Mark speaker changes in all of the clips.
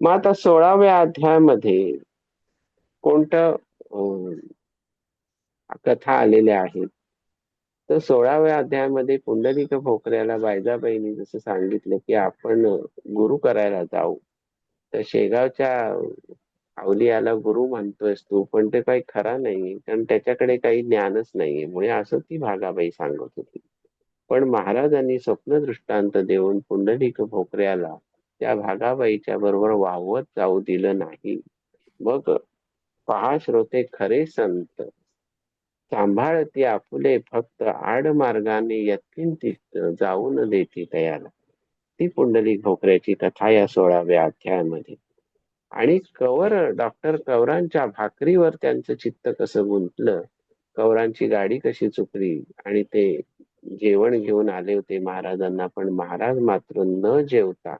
Speaker 1: मग आता सोळाव्या अध्यायामध्ये कोणतं कथा आलेल्या आहेत? तर सोळाव्या अध्यायामध्ये पुंडलिक भोकऱ्याला बायजाबाईंनी जसं सांगितलं की आपण गुरु करायला जाऊ. तर शेगावच्या अवलियाला गुरु म्हणतोयस तू पण ते काही खरा नाही कारण त्याच्याकडे काही ज्ञानच नाहीये. मुळे असं ती भागाबाई सांगत होती. पण महाराजांनी स्वप्न दृष्टांत देऊन पुंडलिक भोकऱ्याला त्या भागाबाईच्या बरोबर वाहवत जाऊ दिलं नाही. मग पहा श्रोते खरे संत सांभाळती आपुले फक्त आडमार्गाने यत्किंचित जाऊन देती तयाला ती पुंडली भोकऱ्याची कथा या सोळाव्या अध्यायामध्ये. आणि कवर डॉक्टर कवरांच्या भाकरीवर त्यांचं चित्त कसं गुंतलं कवरांची गाडी कशी चुकली आणि ते जेवण घेऊन आले होते महाराजांना पण महाराज मात्र न जेवता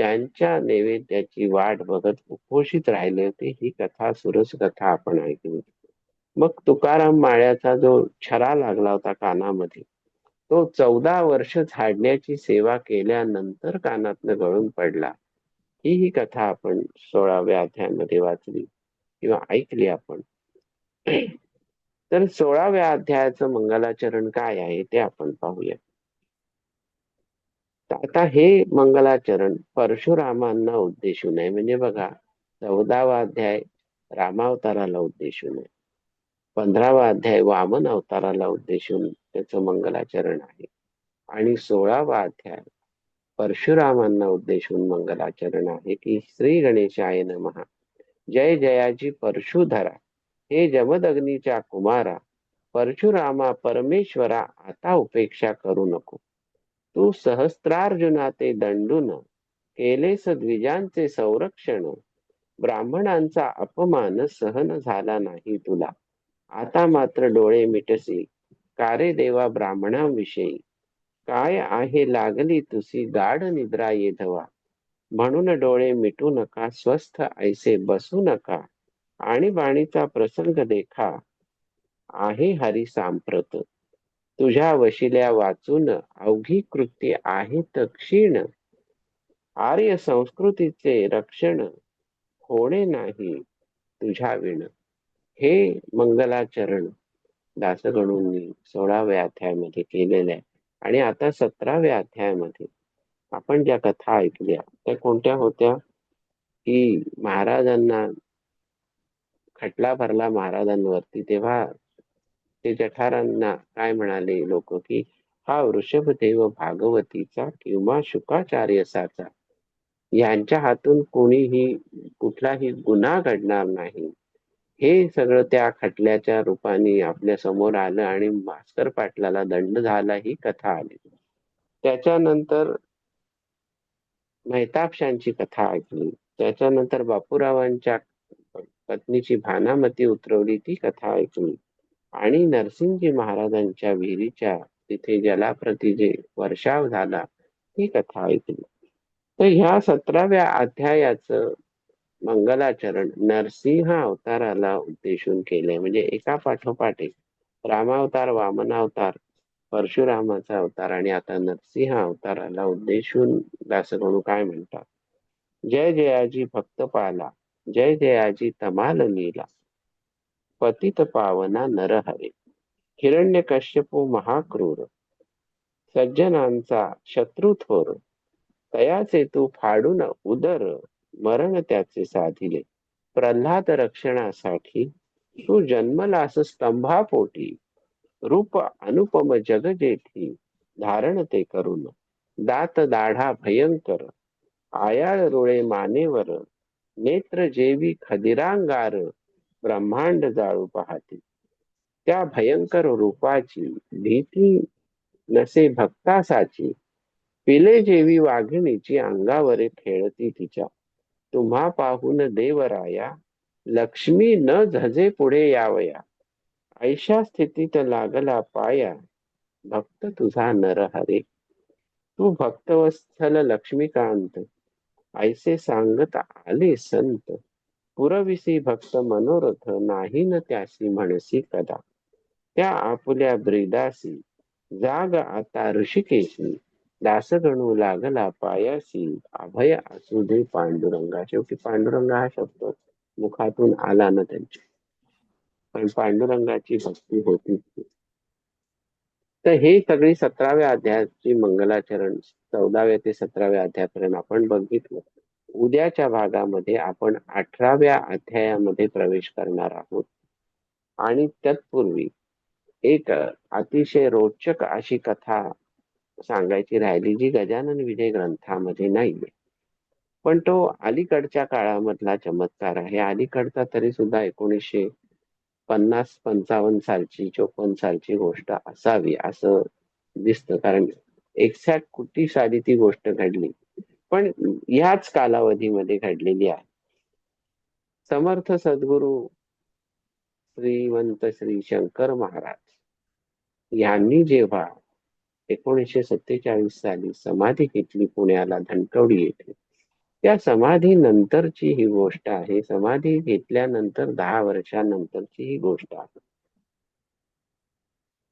Speaker 1: त्यांच्या नैवेद्याची वाट बघत उपोषित राहिले होते ही कथा सुरस कथा आपण ऐकली. मग तुकाराम माळ्याचा जो छरा लागला होता कानामध्ये तो चौदा वर्ष झाडण्याची सेवा केल्यानंतर कानातनं गळून पडला. ही ही कथा आपण सोळाव्या अध्यायामध्ये वाचली किंवा ऐकली आपण. तर सोळाव्या अध्यायाचं मंगलाचरण काय आहे ते आपण पाहूया. आता हे मंगलाचरण परशुरामांना उद्देशून आहे म्हणजे बघा चौदावा अध्याय रामावताराला उद्देशून आहे पंधरावा अध्याय वामन अवताराला उद्देशून त्याचं मंगलाचरण आहे. आणि सोळावा अध्याय परशुरामांना उद्देशून मंगलाचरण आहे की श्री गणेशाय नमहा जय जयाजी परशुधरा. हे जमदग्नीच्या कुमारा. परशुरामा परमेश्वरा आता उपेक्षा करू नको. तू सहस्त्रार्जुना ते दंडून केलेस द्विजांचे संरक्षण. ब्राह्मणांचा अपमान सहन झाला नाही तुला. आता मात्र डोळे मिटसी. कारे देवा ब्राह्मणांविषयी? काय आहे लागली तुसी गाढ निद्रा येधवा? म्हणून डोळे मिटू नका स्वस्थ ऐसे बसू नका. आणि बाणीचा प्रसंग देखा. आहे हरी सांप्रत. तुझ्या वशिल्या वाचून अवघी कृती आहे तक्षीण. आर्य संस्कृतीचे रक्षण होणे नाही तुझ्या विण. हे मंगलाचरण दासगणूंनी सोळाव्या अध्यायामध्ये केलेलं आहे. आणि आता सतराव्या अध्यायामध्ये आपण ज्या कथा ऐकल्या त्या कोणत्या होत्या? की महाराजांना खटला भरला महाराजांवरती तेव्हा ते जठारांना काय म्हणाले लोक की हा वृषभदेव भागवतीचा किंवा शुकाचार्यसाचा. यांच्या हातून कोणीही कुठलाही गुन्हा घडणार नाही. हे सगळं त्या खटल्याच्या रूपाने आपल्यासमोर आलं आणि भास्कर पाटलाला दंड झाला ही कथा आली. त्याच्यानंतर मेहताबशांची कथा ऐकली. त्याच्यानंतर बापूरावांच्या पत्नीची भानामती उतरवली ती कथा ऐकली. आणि नरसिंहजी महाराजांच्या विहिरीच्या तिथे जलाप्रती जे वर्षाव झाला ही कथा ऐकली. तर ह्या सतराव्या अध्यायाचं मंगलाचरण नरसिंह अवताराला उद्देशून केले म्हणजे एका पाठोपाठ एक रामावतार वामनावतार परशुरामाचा अवतार आणि आता नरसिंह अवताराला उद्देशून दासगणू काय म्हणतात? जय जयाजी भक्त पाला जय जयाजी तमाल लीला पतित पावना नरहरे. हिरण्य कश्यपू महाक्रूर. सज्जनांचा शत्रू थोर. तयाचे तू फाडून उदर. मरण त्याचे साधिले. प्रल्हाद रक्षणासाठी तू जन्मलास स्तंभापोटी. रूप अनुपम जग जेठी. धारण ते करून दात दाढा भयंकर. आयाळ रोळे मानेवर. नेत्र जेवी खदिरांगार. ब्रह्मांड जाळू पाहते. त्या भयंकर रूपाची भीती नसे भक्तासाची पिले जेवी वाघिणीची अंगावरे खेळती तिच्या. तुम्हा पाहून देवराया लक्ष्मी न झजे पुढे यावया. ऐशा स्थितीत लागला पाया भक्त तुझा नर हरे. तू भक्तवस्थल लक्ष्मीकांत ऐसे सांगत आले संत. पुरविसी भक्त मनोरथ नाही न त्यासी म्हणसी कदा. त्या आपुल्या ब्रिदासी जाग आता ऋषिकेशी दासगणू लागला पायासी अभय असू दे पांडुरंगा. शेवटी पांडुरंगा हा शब्द मुखातून आला ना त्यांच्या. पण पांडुरंगाची भक्ती होती. तर हे सगळी सतराव्या अध्यायाची मंगलाचरण चौदाव्या ते सतराव्या अध्यायापर्यंत आपण बघितलं. उद्याच्या भागामध्ये आपण अठराव्या अध्यायामध्ये प्रवेश करणार आहोत. आणि तत्पूर्वी एक अतिशय रोचक अशी कथा सांगायची राहिली जी गजानन विजय ग्रंथामध्ये नाहीये. पण तो अलीकडच्या काळामधला चमत्कार आहे. अलीकडचा तरी सुद्धा एकोणीसशे पन्नास पंचावन्न सालची चोपन्न सालची गोष्ट असावी असं दिसतं. कारण एक्झॅक्ट कुठली साली ती गोष्ट घडली. पण याच कालावधीमध्ये घडलेली आहे. समर्थ सद्गुरू श्रीमंत श्री शंकर महाराज यांनी जेव्हा एकोणीसशे सत्तेचाळीस साली समाधी घेतली पुण्याला धनकवडी येथे त्या समाधी नंतरची ही गोष्ट आहे. समाधी घेतल्यानंतर दहा वर्षानंतरची ही गोष्ट आहे.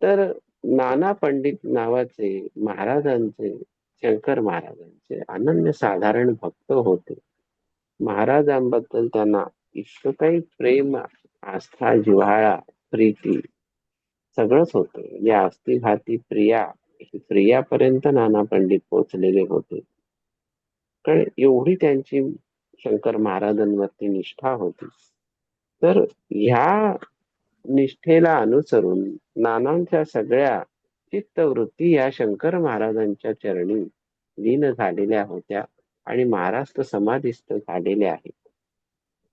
Speaker 1: तर नाना पंडित नावाचे महाराजांचे शंकर महाराजांचे अनन्य साधारण भक्त होते. महाराजांबद्दल त्यांना इतकं काही प्रेम आस्था जिव्हाळा प्रीती सगळंच होतं. म्हणजे या अस्थिभाती प्रिया प्रियापर्यंत नाना पंडित पोचलेले होते. कारण एवढी त्यांची शंकर महाराजांवरती निष्ठा होती. तर ह्या निष्ठेला अनुसरून नानांच्या सगळ्या चित्तवृत्ती या शंकर महाराजांच्या चरणी लीन झालेल्या होत्या आणि महाराष्ट्र समाधीस्थ झालेले आहेत.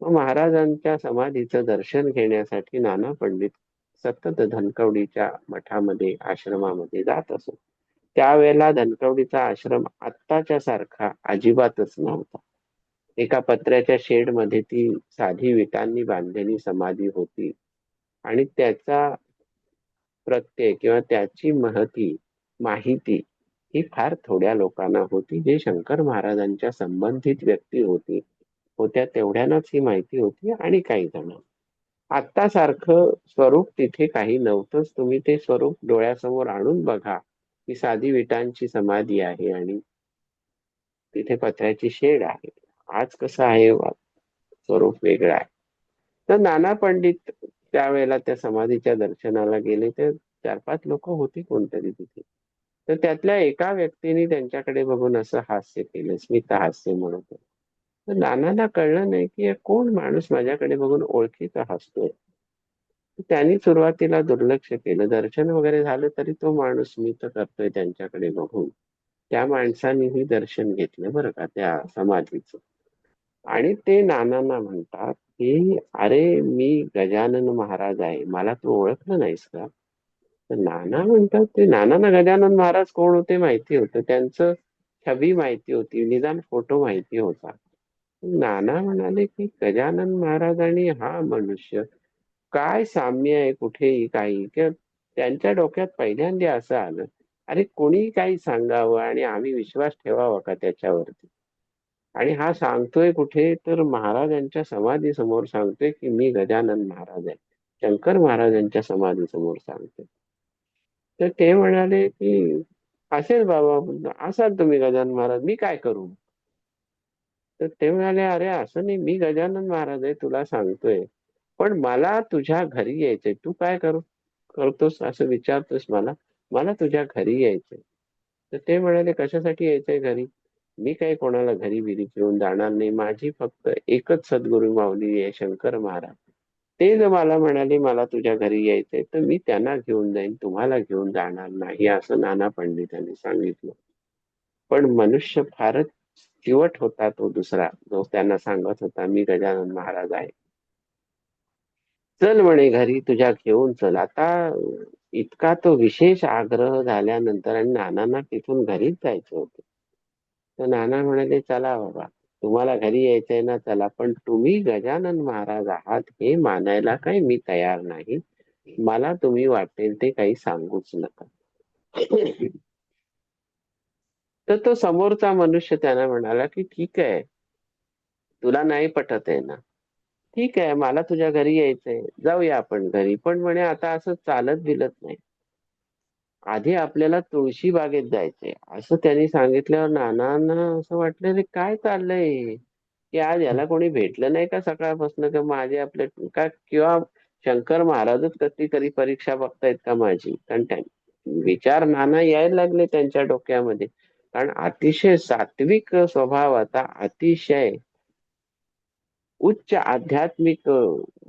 Speaker 1: मग महाराजांच्या समाधीचं दर्शन घेण्यासाठी नाना पंडित सतत धनकवडीच्या मठामध्ये आश्रमामध्ये जात असत. त्यावेळेला धनकवडीचा आश्रम आत्ताच्या सारखा अजिबातच नव्हता. एका पत्र्याच्या शेडमध्ये ती साधी विटांनी बांधलेली समाधी होती आणि त्याचा प्रत्यय किंवा त्याची महती माहिती ही फार थोड्या लोकांना होती. जे शंकर महाराजांच्या संबंधित व्यक्ती होती होत्या तेवढ्यानाच ही माहिती होती आणि काही जण. आत्ता सारखं स्वरूप तिथे काही नव्हतंच. तुम्ही ते स्वरूप डोळ्यासमोर आणून बघा. की साधी विटांची समाधी आहे आणि तिथे पत्र्याची शेड आहे. आज कसं आहे? स्वरूप वेगळं आहे. तर नाना पंडित त्यावेळेला त्या समाधीच्या दर्शनाला गेले. तर चार पाच लोक होती कोणतरी तिथे. तर त्यातल्या एका व्यक्तीने त्यांच्याकडे बघून असं हास्य केलं स्मित हास्य म्हणत तर नानाला कळलं नाही की कोण माणूस माझ्याकडे बघून ओळखीचा हसतोय. त्यांनी सुरुवातीला दुर्लक्ष केलं. दर्शन वगैरे झालं तरी तो माणूस स्मित करतोय त्यांच्याकडे बघून. त्या माणसानेही दर्शन घेतलं बरं का त्या समाधीचं. आणि ते नानांना म्हणतात की अरे मी गजानन महाराज आहे. मला तू ओळखलं नाहीस का? तर नाना म्हणतात ते नानांना गजानन महाराज कोण होते माहिती होतं. त्यांचं छबी माहिती होती. निदान फोटो माहिती होता. नाना म्हणाले की गजानन महाराज आणि हा मनुष्य काय साम्य आहे कुठेही काही? किंवा त्यांच्या डोक्यात पहिल्यांदा असं आलं. अरे कोणी काही सांगावं आणि आम्ही विश्वास ठेवावा का त्याच्यावरती? आणि हा सांगतोय कुठे? तर महाराजांच्या समाधी समोर सांगतोय की मी गजानन महाराज आहे. शंकर महाराजांच्या समाधी समोर सांगतोय. तर ते म्हणाले की असेल बाबा असाल तुम्ही गजानन महाराज मी काय करू? तर ते म्हणाले अरे असं नाही मी गजानन महाराज आहे तुला सांगतोय. पण मला तुझ्या घरी यायचंय. तू काय करू करतोस असं विचारतोस मला? मला तुझ्या घरी यायचंय. तर ते म्हणाले कशासाठी यायचंय घरी? मी काही कोणाला घरी बिरी घेऊन जाणार नाही. माझी फक्त एकच सद्गुरू माऊली आहे शंकर महाराज. ते जर मला म्हणाले मला तुझ्या घरी यायचंय तर मी त्यांना घेऊन जाईन तुम्हाला घेऊन जाणार नाही असं नाना पंडितांनी सांगितलं. पण मनुष्य फारच चिवट होता तो दुसरा. जो त्यांना सांगत होता मी गजानन महाराज आहे. चल म्हणे घरी तुझ्या घेऊन चल. आता इतका तो विशेष आग्रह झाल्यानंतर आणि नानांना तिथून घरीच जायचं होतं. तर नाना म्हणाले चला बाबा तुम्हाला घरी यायचंय ना चला पण तुम्ही गजानन महाराज आहात हे मानायला काही मी तयार नाही. मला तुम्ही वाटेल ते काही सांगूच नका. तर तो समोरचा मनुष्य त्यांना म्हणाला की ठीक आहे तुला नाही पटत आहे ना. ठीक आहे मला तुझ्या घरी यायचंय जाऊया आपण घरी. पण म्हणे आता असं चालत दिलत नाही. आधी आपल्याला तुळशी बागेत जायचंय. असं त्यांनी सांगितल्यावर नानांना असं वाटलं रे काय चाललंय? की आज याला कोणी भेटलं नाही का सकाळपासून? का माझे आपले का किंवा शंकर महाराजच कधी कधी परीक्षा बघतायत का माझी? कारण विचार नाना यायला लागले त्यांच्या डोक्यामध्ये. कारण अतिशय सात्विक स्वभावाचा अतिशय उच्च आध्यात्मिक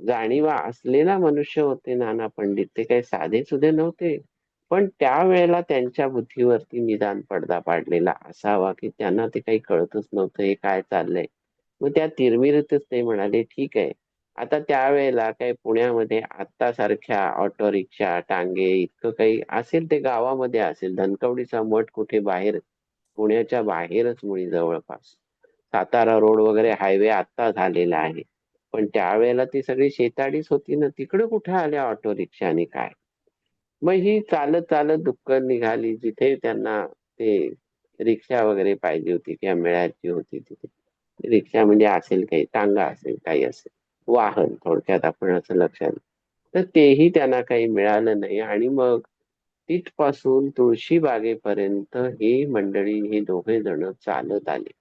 Speaker 1: जाणीवा असलेला मनुष्य होते नाना पंडित. ते काही साधे सुधे नव्हते. पण त्यावेळेला त्यांच्या बुद्धीवरती निदान पडदा पाडलेला असावा की त्यांना ते काही कळतच नव्हतं हे काय चाललंय. मग त्या तिरमिरीतच ते म्हणाले ठीक आहे. आता त्यावेळेला काही पुण्यामध्ये आता सारख्या ऑटो रिक्षा टांगे इतकं काही असेल ते गावामध्ये असेल. धनकवडीचा मठ कुठे बाहेर? पुण्याच्या बाहेरच मुळी जवळपास. सातारा रोड वगैरे हायवे आता झालेला आहे. पण त्यावेळेला ती सगळी शेताडीच होती ना. तिकडे कुठे आल्या ऑटो रिक्षा आणि काय? मग ही चालत चालत दुःख निघाली जिथे त्यांना ते रिक्षा वगैरे पाहिजे होती किंवा मिळायची होती तिथे. रिक्षा म्हणजे असेल काही टांगा असेल काही असेल वाहन थोडक्यात आपण असं लक्षात तर तेही त्यांना काही मिळालं नाही. आणि मग तिथपासून तुळशी बागेपर्यंत ही मंडळी हे दोघे जण चालत आले.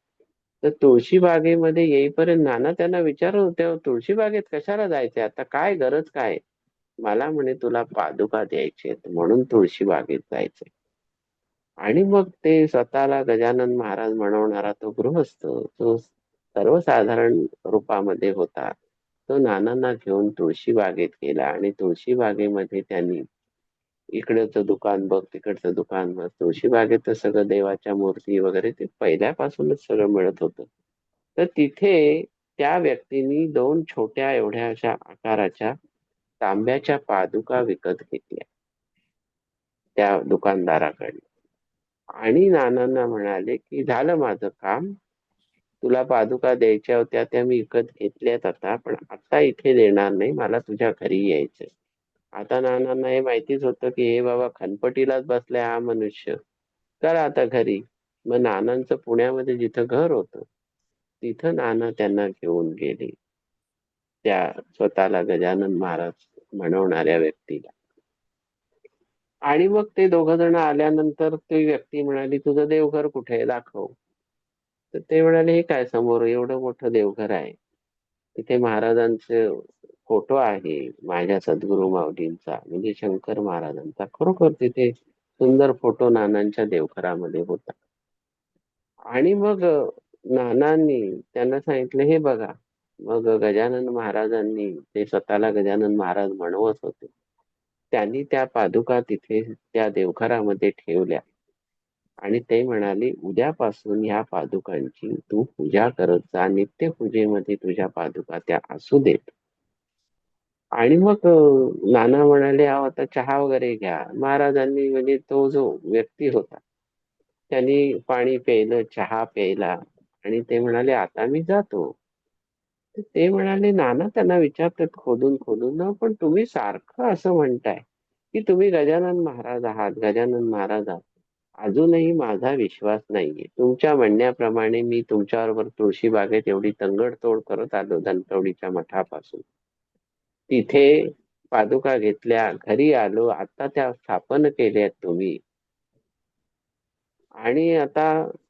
Speaker 1: तर तुळशी बागेमध्ये येईपर्यंत नाना त्यांना विचारत होत्या तुळशी बागेत कशाला जायचे आता काय गरज काय मला म्हणे तुला पादुका द्यायचे म्हणून तुळशी बागेत जायचे आणि मग ते स्वतःला गजानन महाराज म्हणवणारा तो गृहस्थ तो सर्वसाधारण रूपामध्ये होता. तो नानांना घेऊन तुळशी बागेत गेला आणि तुळशी बागेमध्ये त्यांनी इकडचं दुकान बघ तिकडचं दुकान बघ तुळशी बागेत सगळं देवाच्या मूर्ती वगैरे ते पहिल्यापासूनच सगळं मिळत होतं. तर तिथे त्या व्यक्तीनी दोन छोट्या एवढ्या अशा आकाराच्या तांब्याच्या पादुका विकत घेतल्या. त्या दुकानदाराकडे आणि नानांना म्हणाले की झालं माझं काम. तुला पादुका द्यायच्या होत्या त्या मी विकत घेतल्यात आता पण आता इथे देणार नाही. मला तुझ्या घरी यायचंय. आता नानांना हे माहितीच होतं की हे बाबा खनपटीलाच बसलाय हा मनुष्य. चला आता घरी. मग नानांचं पुण्यामध्ये जिथं घर होतं तिथं नाना त्यांना घेऊन गेले. त्या स्वतःला गजानन महाराज म्हणवणाऱ्या व्यक्तीला. आणि मग ते दोघ जण आल्यानंतर ती व्यक्ती म्हणाली तुझं देवघर कुठे आहे? दाखव. तर ते म्हणाले हे काय समोर? एवढं मोठं देवघर आहे. तिथे महाराजांचे फोटो आहे माझ्या सद्गुरु माऊलींचा म्हणजे शंकर महाराजांचा. खरोखर तिथे सुंदर फोटो नानांच्या देवघरामध्ये होता. आणि मग नानांनी त्यांना सांगितलं हे बघा मग गजानन महाराजांनी ते स्वतःला गजानन महाराज म्हणवत होते. त्यांनी त्या पादुका तिथे त्या देवघरामध्ये ठेवल्या. आणि ते म्हणाले उद्यापासून या पादुकांची तू पूजा करत जा नित्य पूजेमध्ये तुझ्या पादुका त्या असू देत. आणि मग नाना म्हणाले आता चहा वगैरे घ्या. महाराजांनी म्हणजे तो जो व्यक्ती होता त्यांनी पाणी प्यायलं चहा प्यायला. आणि ते म्हणाले आता मी जातो. ते म्हणाले नाना त्यांना विचारतात खोदून खोदून. ना पण तुम्ही सारखं असं म्हणताय की तुम्ही गजानन महाराज आहात गजानन महाराज आहात. अजूनही माझा विश्वास नाहीये. तुमच्या म्हणण्याप्रमाणे मी तुमच्याबरोबर तुळशी बागेत एवढी तंगडतोड करत आलो धनकवडीच्या मठापासून. तिथे पादुका घेतल्या घरी आलो. आता त्या स्थापन केल्यात तुम्ही. आणि आता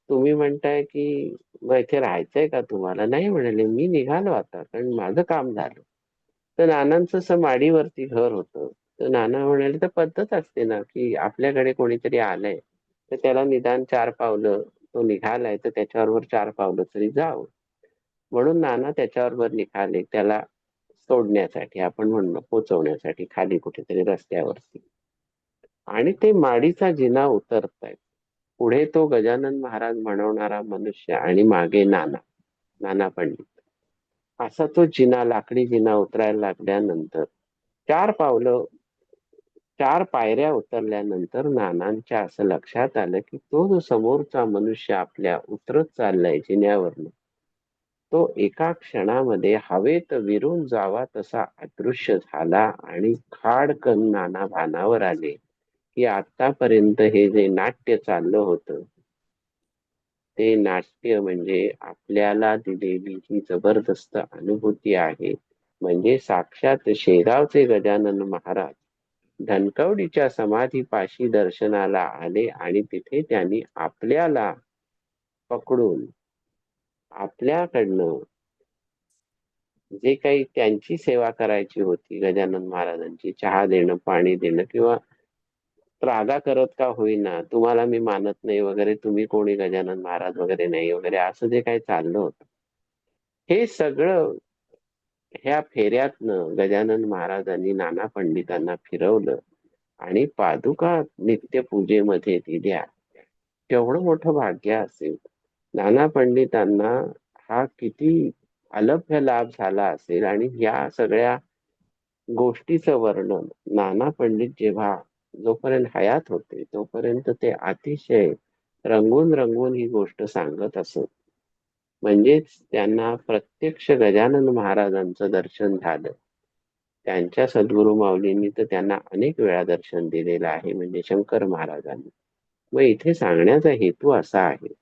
Speaker 1: तुम्ही म्हणताय की मग इथे राहायचंय का तुम्हाला? नाही म्हणाले. मी निघालो आता कारण माझं काम झालं. तर नानांचं माडीवरती घर होतं. तर नाना म्हणाले तर पद्धत असते ना की आपल्याकडे कोणीतरी आलंय तर त्याला निदान चार पावलं तो निघालाय तर त्याच्याबरोबर चार पावलं तरी जावं. म्हणून नाना त्याच्याबरोबर निघाले त्याला सोडण्यासाठी आपण म्हणणं पोचवण्यासाठी खाली कुठेतरी रस्त्यावरती. आणि ते माडीचा जिना उतरतायत. पुढे तो गजानन महाराज म्हणवणारा मनुष्य आणि मागे नाना नाना पंडित. असा तो जिना लाकडी जिना उतरायला लागल्यानंतर चार पावलं चार पायऱ्या उतरल्यानंतर नानांच्या असं लक्षात आलं की तो जो समोरचा मनुष्य आपल्या उतरत चाललाय जिन्यावरनं तो एका क्षणामध्ये हवेत विरून जावा तसा अदृश्य झाला आणि खाडकन नाना भानावर आले. की आतापर्यंत हे जे नाट्य चाललं होतं ते नाट्य म्हणजे आपल्याला दिलेली ही जबरदस्त अनुभूती आहे. म्हणजे साक्षात शेगावचे गजानन महाराज धनकवडीच्या समाधीपाशी दर्शनाला आले आणि तिथे त्यांनी आपल्याला पकडून आपल्याकडनं जे काही त्यांची सेवा करायची होती गजानन महाराजांची चहा देणं पाणी देणं किंवा रागा करत का होईना? तुम्हाला मी मानत नाही वगैरे तुम्ही कोणी गजानन महाराज वगैरे नाही वगैरे असं जे काही चाललं होतं. हे सगळं ह्या फेऱ्यातनं गजानन महाराजांनी नाना पंडितांना फिरवलं आणि पादुका नित्य पूजेमध्ये दिल्या. केवढं मोठं भाग्य असेल. नाना पंडितांना हा किती अलभ्य लाभ झाला असेल आणि या सगळ्या गोष्टीचं वर्णन नाना पंडित जेव्हा जोपर्यंत हयात होते तोपर्यंत ते अतिशय रंगून रंगून ही गोष्ट सांगत असत. म्हणजेच त्यांना प्रत्यक्ष गजानन महाराजांचं दर्शन झालं. त्यांच्या सद्गुरु माऊलींनी तर त्यांना अनेक वेळा दर्शन दिलेलं आहे म्हणजे शंकर महाराजांनी. मग इथे सांगण्याचा हेतू असा आहे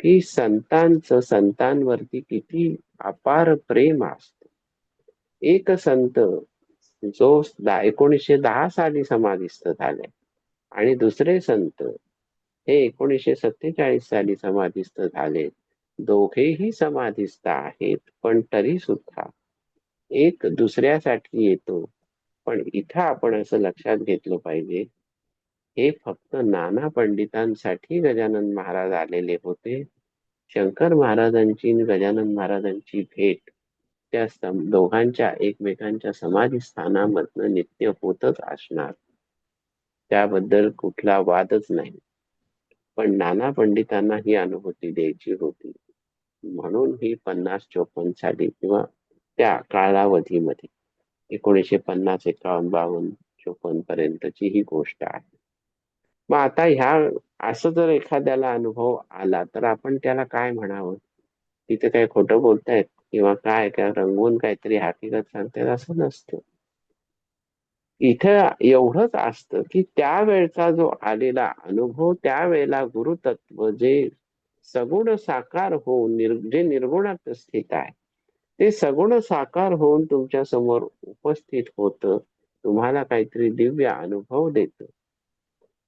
Speaker 1: की संतांचं संतांवरती किती अपार प्रेम असत. एक संत जो एकोणीसशे दहा साली समाधिस्थ झाले. आणि दुसरे संत हे एकोणीसशे सत्तेचाळीस साली समाधिस्थ झाले. दोघेही समाधिस्थ आहेत पण तरी सुद्धा एक दुसऱ्यासाठी येतो. पण इथं आपण असं लक्षात घेतलं पाहिजे हे फक्त नाना पंडितांसाठी गजानन महाराज आलेले होते. शंकर महाराजांची गजानन महाराजांची भेट त्या दोघांच्या एकमेकांच्या समाधीस्थानामधनं नित्य होतच असणार. त्याबद्दल कुठला वादच नाही. पण नाना पंडितांना ही अनुभूती द्यायची होती. म्हणून ही पन्नास चोपन्न साली किंवा त्या कालावधीमध्ये एकोणीशे पन्नास एकावन्न बावन्न चोपन्न पर्यंतची ही गोष्ट आहे. मग आता ह्या असं जर एखाद्याला अनुभव आला तर आपण त्याला काय म्हणावं? तिथे काय खोटं बोलतायत? किंवा काय काय रंगवून काहीतरी हकीकत सांगतात असं नसतं. इथं एवढंच असतं की त्यावेळचा जो आलेला अनुभव त्यावेळेला गुरुतत्व जे सगुण साकार होऊन निर जे निर्गुणात स्थित आहे ते सगुण साकार होऊन तुमच्यासमोर उपस्थित होत तुम्हाला काहीतरी दिव्य अनुभव देत.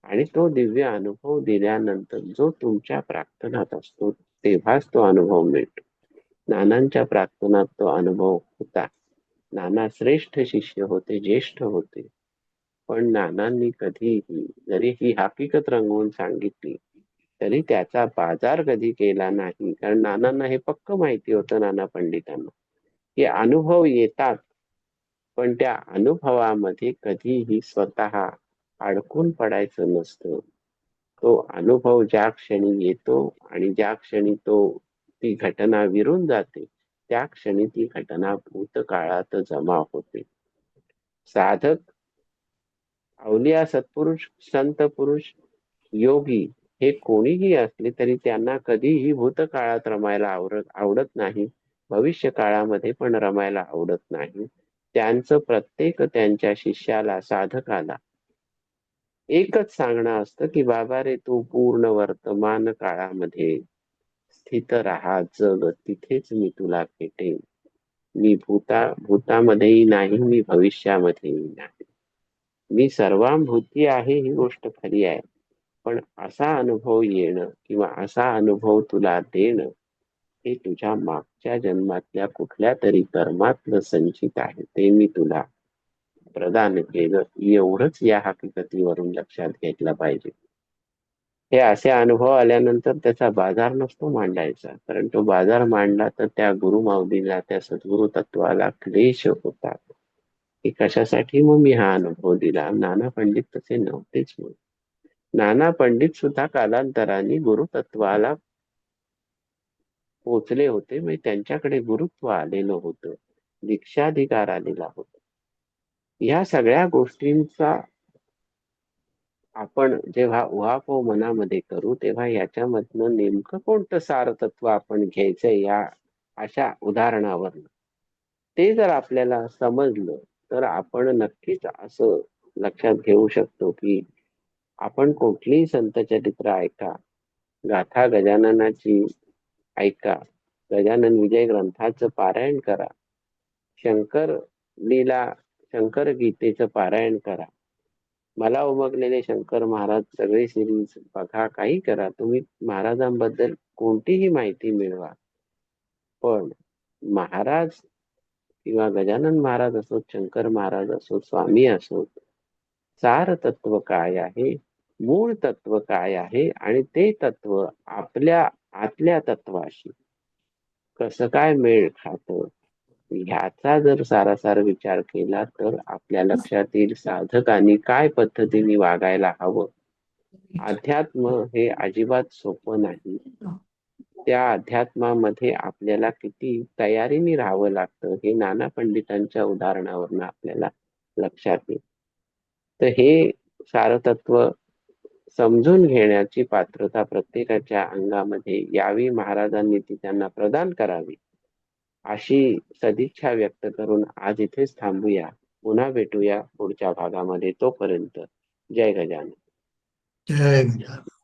Speaker 1: आणि तो दिव्य अनुभव दिल्यानंतर जो तुमच्या प्रार्थनात असतो तेव्हाच तो अनुभव मिळतो. नानांच्या प्रार्थनात तो अनुभव होता. नाना श्रेष्ठ शिष्य होते ज्येष्ठ होते. पण नानांनी कधीही जरी ही हकीकत रंगवून सांगितली तरी त्याचा बाजार कधी केला नाही. कारण नानांना हे पक्क माहिती होतं नाना पंडितांना. की अनुभव येतात पण त्या अनुभवामध्ये कधीही स्वतः अडकून पडायचं नसतं. तो अनुभव ज्या क्षणी येतो आणि ज्या क्षणी तो ती घटना विरून जाते. त्या क्षणी ती घटना भूतकाळात जमा होते. साधक अवलिया सत्पुरुष संत पुरुष योगी हे कोणीही असले तरी त्यांना कधीही भूतकाळात रमायला आवडत आवडत नाही. भविष्य काळामध्ये पण रमायला आवडत नाही. त्यांचं प्रत्येक त्यांच्या शिष्याला साधकाला एकच सांगणं असतं की बाबा रे तू पूर्ण वर्तमान काळामध्ये स्थित राहा जग तिथेच मी तुला भेटेन. मी भूता भूतामध्येही नाही मी भविष्यामध्येही नाही. मी सर्वांभूती आहे ही गोष्ट खरी आहे. पण असा अनुभव येणं किंवा असा अनुभव तुला देणं हे तुझ्या मागच्या जन्मातल्या कुठल्या तरी कर्मातलं संचित आहे ते मी तुला प्रदान केलं. एवढंच या हकीकतीवरून लक्षात घेतलं पाहिजे. हे असे अनुभव आल्यानंतर त्याचा बाजार नसतो मांडायचा. कारण तो बाजार मांडला तर त्या गुरुमाऊलीला, त्या सद्गुरु तत्वाला क्लेश होतात की कशासाठी मग मी हा अनुभव दिला? नाना पंडित तसे नव्हतेच मग नाना पंडित सुद्धा कालांतराने गुरुतत्वाला पोचले होते. म्हणजे त्यांच्याकडे गुरुत्व आलेलं होतं. दीक्षाधिकार आलेला होता. या सगळ्या गोष्टींचा आपण जेव्हा उहापोह मनामध्ये करू तेव्हा याच्यामधनं नेमकं कोणतं सारतत्व आपण घ्यायचं या अशा उदाहरणावर ते जर आपल्याला समजलं तर आपण नक्कीच असं लक्षात घेऊ शकतो की आपण कुठलीही संत चरित्र ऐका गाथा गजाननाची ऐका गजानन विजय ग्रंथाचं पारायण करा शंकर लीला शंकर गीतेचं पारायण करा. मला उमगलेले शंकर महाराज सगळे सिरीज बघा काही करा. तुम्ही महाराजांबद्दल कोणतीही माहिती मिळवा. पण महाराज किंवा गजानन महाराज असोत शंकर महाराज असोत स्वामी असोत सार तत्व काय आहे? मूळ तत्व काय आहे? आणि ते तत्व आपल्या आतल्या तत्वाशी कसं काय मेळ खातं? ह्याचा जर सारासार विचार केला तर आपल्या लक्षात येईल साधकांनी काय पद्धतीने वागायला हवं? अध्यात्म हे अजिबात सोपं नाही. त्या अध्यात्मामध्ये आपल्याला किती तयारीने राहावं लागतं हे नाना पंडितांच्या उदाहरणावरून आपल्याला लक्षात येईल. तर हे सारतत्व समजून घेण्याची पात्रता प्रत्येकाच्या अंगामध्ये यावी महाराजांनी ती त्यांना प्रदान करावी. अशी सदिच्छा व्यक्त करून आज इथेच थांबूया. पुन्हा भेटूया पुढच्या भागामध्ये तोपर्यंत. जय गजानन.
Speaker 2: जय गजानन.